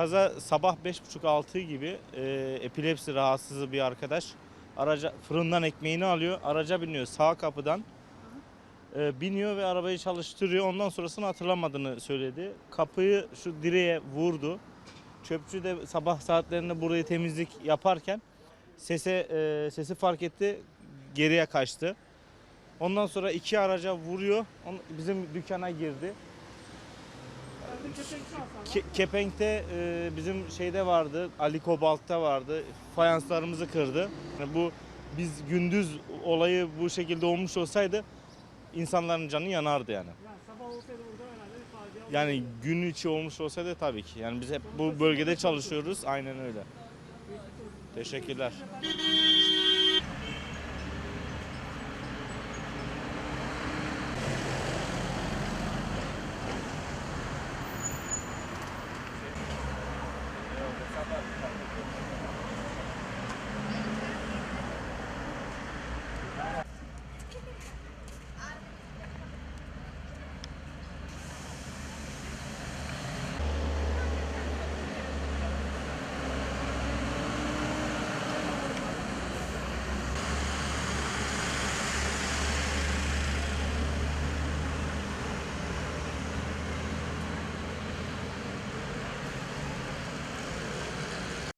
Kaza sabah 5.30-6 gibi e, epilepsi rahatsızı bir arkadaş araca fırından ekmeğini alıyor, araca biniyor sağ kapıdan. E, biniyor ve arabayı çalıştırıyor. Ondan sonrasını hatırlamadığını söyledi. Kapıyı şu direğe vurdu. Çöpçü de sabah saatlerinde burayı temizlik yaparken sese e, sesi fark etti, geriye kaçtı. Ondan sonra iki araca vuruyor. On- Bizim dükkana girdi. Ke- Kepenk'te e, bizim şeyde vardı, Ali Kobalt'ta vardı. Fayanslarımızı kırdı. Yani bu biz gündüz olayı bu şekilde olmuş olsaydı insanların canı yanardı yani. Yani sabah olsaydı burada herhalde bir facia Yani gün içi olmuş olsaydı tabii ki. Yani biz hep bu bölgede çalışıyoruz. Aynen öyle. Teşekkürler.